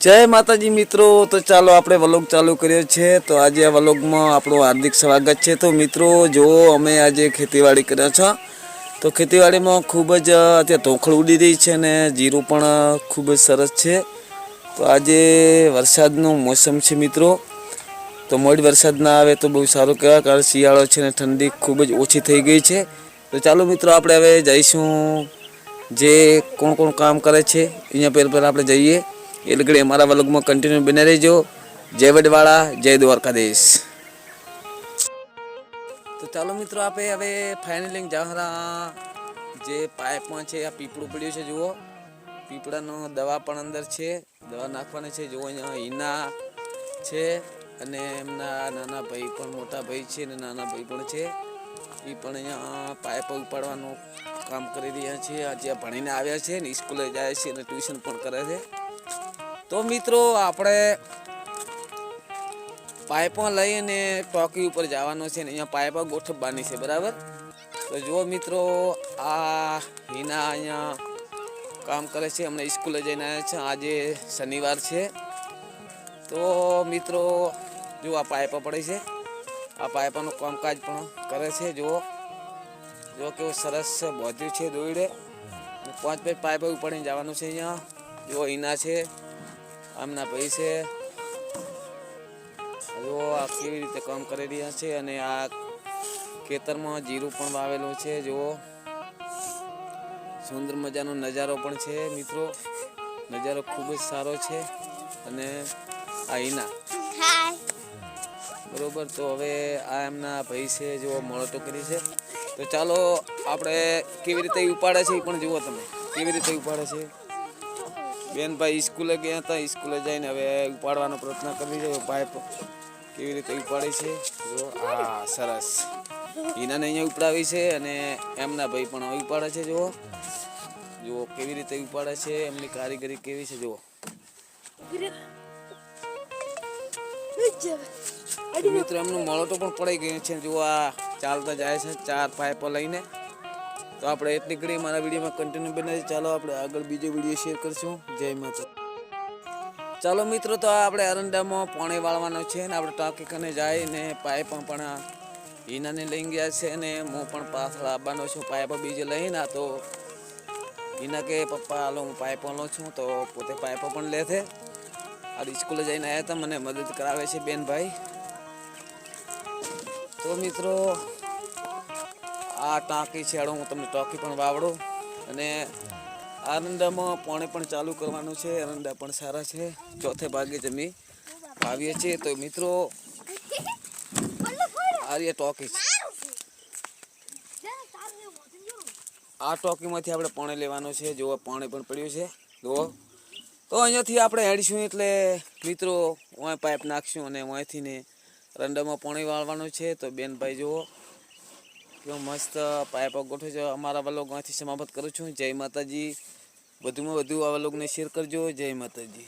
જય માતાજી મિત્રો, તો ચાલો આપણે વલોગ ચાલુ કર્યો છે તો આજે આ વલોગમાં આપણું હાર્દિક સ્વાગત છે. તો મિત્રો જો અમે આજે ખેતીવાડી કર્યા છો. તો ખેતીવાડીમાં ખૂબ જ, અત્યારે ધોખળ ઉડી રહી છે ને જીરું પણ ખૂબ જ સરસ છે. તો આજે વરસાદનું મોસમ છે મિત્રો. તો મોડી વરસાદ ના આવે તો બહુ સારું કહેવાય, કારણ શિયાળો છે ને ઠંડી ખૂબ જ ઓછી થઈ ગઈ છે. તો ચાલો મિત્રો, આપણે હવે જઈશું. જે કોણ કોણ કામ કરે છે અહીંયા પહેલાં પહેલાં આપણે જઈએ. એટલે ઘડી અમારા વલગમાં કન્ટિન્યુ બને રહેજો. જય વડવાળા, જય દ્વારકાધીશ. તો ચાલો મિત્રો, આપણે હવે ફાઇનલિંગ જાહરા જે પાઇપમાં છે, આ પીપળું પડ્યું છે, જુઓ. પીપળાનો દવા પણ અંદર છે. દવા નાખવાની છે, જુઓ અહીંયા હિના છે અને એમના નાના ભાઈ પણ, મોટા ભાઈ છે અને નાના ભાઈ પણ છે. એ પણ અહીંયા પાઇપ ઉપાડવાનું કામ કરી રહ્યા છે. આજે ભણીને આવ્યા છે ને સ્કૂલે જાય છે અને ટ્યુશન પણ કરે છે. તો મિત્રો, આપણે પાઇપો લઈને ટોકી ઉપર જવાનું છે ને, અહીંયા પાઇપો ગોઠવવાની છે, બરાબર? તો જુઓ મિત્રો, આ હિના અહીંયા કામ કરે છે, હમણાં સ્કૂલે જઈને આવ્યા છે, આજે શનિવાર છે. તો મિત્રો, જુઓ આ પાઇપો પડે છે. આ પાઇપોનું કામકાજ પણ કરે છે, જુઓ. જો કેવું સરસ બોધ્યું છે દોડે પાંચ પાંચ પાઇપો ઉપાડીને જવાનું છે અહીંયા. જો ઈના છે આમના ભાઈ છે જો આ કેવી રીતે કામ કરી રહ્યા છે અને આ ખેતરમાં જીરું પણ વાવેલું છે જુઓ સુંદર મજાનો નજારો પણ છે મિત્રો. નજારો ખૂબ જ સારો છે અને આ ઈના. બરોબર તો હવે આ એમના ભાઈ છે જો મળતો કરી છે. તો ચાલો આપણે કેવી રીતે ઉપાડે છે એ પણ જુઓ તમે. કેવી રીતે ઉપાડે છે? બેનભાઈ સ્કૂલે ગયા હતા, સ્કૂલે જઈને હવે ઉપાડવાનો પ્રયત્ન કરી રહ્યો, પાઇપ કેવી રીતે ઉપાડે છે? જો, આ સરસ. હિનાને અહીંયા ઉપડાવી છે અને એમના ભાઈ પણ ઉપાડે છે, જુઓ. જુઓ, કેવી રીતે ઉપાડે છે, એમની કારીગરી કેવી છે, જુઓ. તો મિત્રો, એમનું મળોટો પણ પડી ગયું છે, જુઓ, આ ચાલતા જાય છે, ચાર પાઇપો લઈને. તો આપણે એટલી ઘડી મારા વિડીયોમાં કન્ટિન્યુ બનાવી. ચાલો આપણે આગળ બીજો વીડિયો શેર કરશું. જય માતા ચાલો મિત્રો, તો આપણે અરંડામાં પાણી વાળવાનો છે ને આપણે ટાંકી જાય ને પાઇપ પણ હિનાને લઈ ગયા છે ને હું પણ પાછળ આવવાનો છું, પાઇપ બીજે લઈને તો હિના કે, પપ્પા, હાલો હું પાઇપ લઉં છું. તો પોતે પાઇપો પણ લે છે આ સ્કૂલે જઈને આવ્યા હતા, મને મદદ કરાવે છે બેનભાઈ. તો મિત્રો આ ટાંકી છેડો હું તમને ટાંકી પણ વાવડું. અને આરંડામાં પાણી પણ ચાલુ કરવાનું છે એરંડા પણ સારા છે. ચોથે ભાગે જમી વાવીએ છીએ. તો મિત્રો આર્ય ટોકી આ ટોકીમાંથી આપણે પાણી લેવાનું છે. જો પાણી પણ પડ્યું છે. જુઓ. તો અહીંયાથી આપણે હેડીશું એટલે મિત્રો, ઓય પાઇપ નાખશું અને ઓયથી ને રંડામાં પાણી વાળવાનું છે. તો બેનભાઈ, જુઓ. કેવો મસ્ત પાઇપો ગોઠવે છે. અમારા વલોગમાંથી સમાપ્ત કરું છું. જય માતાજી. વધુમાં વધુ આ વલોગને શેર કરજો. જય માતાજી.